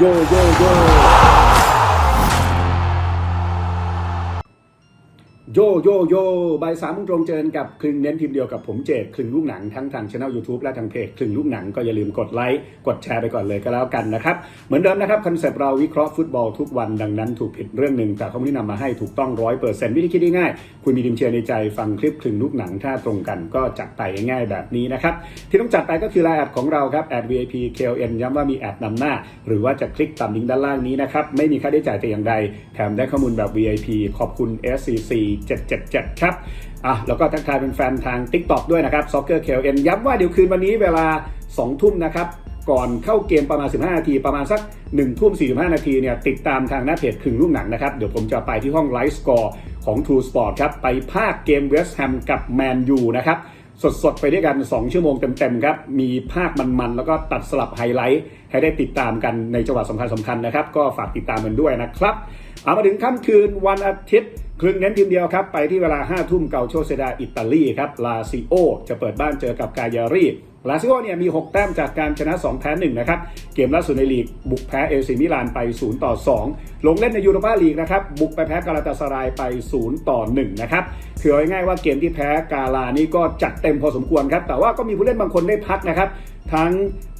โยโโยโยโยบ่ายสามโมงตรงเจอกันกับคลึงเน้นทีมเดียวกับผมเจดคลึงลูกหนังทั้งทางช่อง YouTube และทางเพจคลึงลูกหนังก็อย่าลืมกดไลค์กดแชร์ไปก่อนเลยก็แล้วกันนะครับ เหมือนเดิมนะครับคอนเซปต์เราวิเคราะห์ฟุตบอลทุกวันดังนั้นถูกผิดเรื่องหนึ่งแต่ขาไม่ได้นำมาให้ถูกต้องร้อยเปอร์เซ็นต์วิธีคิดง่ายๆคุณมีดิมเชียร์ในใจฟังคลิปคลึงลูกหนังถ้าตรงกันก็จัดไปง่ายๆแบบนี้นะครับที่ต้องจัดไปก็คือไลน์แอดของเราครับแอด VIP KLN ย้ำว่ามีแอดนำหน้า หรือว่าจะคลิกตามลิงก์ด้านล่างนี้นะครับไม่มีค่าใช้จ่ายแต่อย่างใดแถมได้ข้อมูลแบบ VIP ขอบคุณ SCC 777 ครับอะแล้วก็ทักทายเป็นแฟนทาง TikTok ด้วยนะครับ Soccer KLN ย้ำว่าเดี๋ยวคืนวันนี้เวลา 2 ทุ่มนะครับก่อนเข้าเกมประมาณ 15 นาที ประมาณสัก1ทุ่ม45 นาทีเนี่ยติดตามทางหน้าเพจคึงลูกหนังนะครับ เดี๋ยวผมจะไปที่ห้องไลฟ์สกอร์ของ True Sport ครับ ไปภาคเกมเวสต์แฮมกับแมนยูนะครับ สดๆ ไปด้วยกัน 2 ชั่วโมงเต็มๆ ครับ มีภาคมันๆ แล้วก็ตัดสลับไฮไลท์ ให้ได้ติดตามกันในจังหวะสำคัญสำคัญๆนะครับ ก็ฝากติดตามกันด้วยนะครับ เอามาถึงค่ำคืนวันอาทิตย์ ครึ่งเน้นทีมเดียวครับ ไปที่เวลา 5 ทุ่มเกาโชเซดาอิตาลีครับลาซิโอจะเปิดบ้านเจอกับกายารีลาซิโอเนี่ยมี 6 แต้มจากการชนะ 2 แพ้ 1 นะครับ เกมล่าสุดในลีก บุกแพ้เอลซิมิลานไป 0 ต่อ 2 ลงเล่นในยูโรปาลีกนะครับ บุกไปแพ้กาลาตาสรายไป 0 ต่อ 1 นะครับคือง่ายๆว่าเกมที่แพ้กาลานี่ก็จัดเต็มพอสมควรครับ แต่ว่าก็มีผู้เล่นบางคนได้พักนะครับ ทั้ง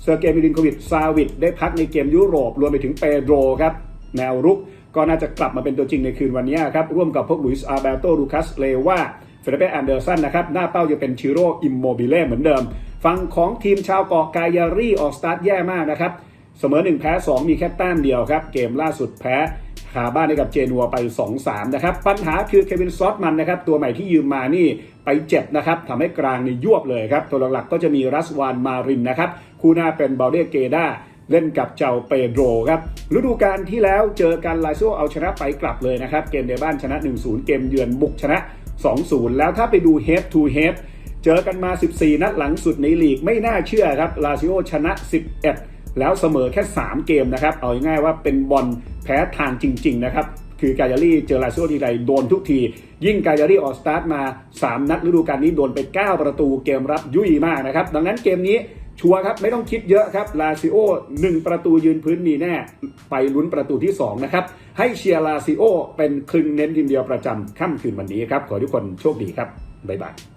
เซอร์เกย์มิลินโควิดซาวิดได้พักในเกมยุโรปรวมไปถึงเปโดรครับแนวรุก ก็น่าจะกลับมาเป็นตัวจริงในคืนวันนี้ครับร่วมกับพวกลุยส์อาร์เบโตลูคัสเลว่าเฟเดเปแอนเดอร์สันนะครับหน้าเป้าจะเป็นชิโร่อิมโมบิเล่เหมือนเดิม ฝั่งของทีมชาวเกาะกายารีออกสตาร์ทแย่มากนะครับ เสมอ 1 แพ้ 2 มีแค่แต้มเดียวครับ เกมล่าสุดแพ้คาบ้านให้กับเจนัวไป 2-3 นะครับ ปัญหาคือเควินซอตมันนะครับ ตัวใหม่ที่ยืมมานี่ไปเจ็บนะครับทำให้กลางนี่ยวบเลยครับ ตัวหลักๆก็จะมีรัสวานมารินนะครับ คู่หน้าเป็นบาเดเกด้า เล่นกับเจ้าเปโดรครับฤดูกาลที่แล้วเจอกันลาซิโอเอาชนะไปกลับเลยนะครับ เกมในบ้านชนะ 1-0 เกมเยือนบุกชนะ 2-0 แล้วถ้าไปดู head to head เจอกันมา 14 นัดหลังสุดในลีกไม่น่าเชื่อครับลาซิโอชนะ 11 แล้วเสมอแค่ 3 เกมนะครับ เอาง่ายๆว่าเป็นบอลแพ้ทางจริง ๆ นะครับ คือกายารี่เจอลาซิโอทีไรโดนทุกที ยิ่งกายารี่ออกสตาร์ทมา 3 นัดฤดูกาลนี้โดนไป 9 ประตูเกมรับยุ่ยมากนะครับ ดังนั้นเกมนี้ชัวร์ครับไม่ต้องคิดเยอะครับลาซิโอ1ประตูยืนพื้นมีแน่ ไปลุ้นประตูที่ 2 นะครับ ให้เชียร์ลาซิโอเป็นคลึงเน้นทีมเดียวประจำค่ำคืนวันนี้ครับ ขอทุกคนโชคดีครับ บ๊ายบาย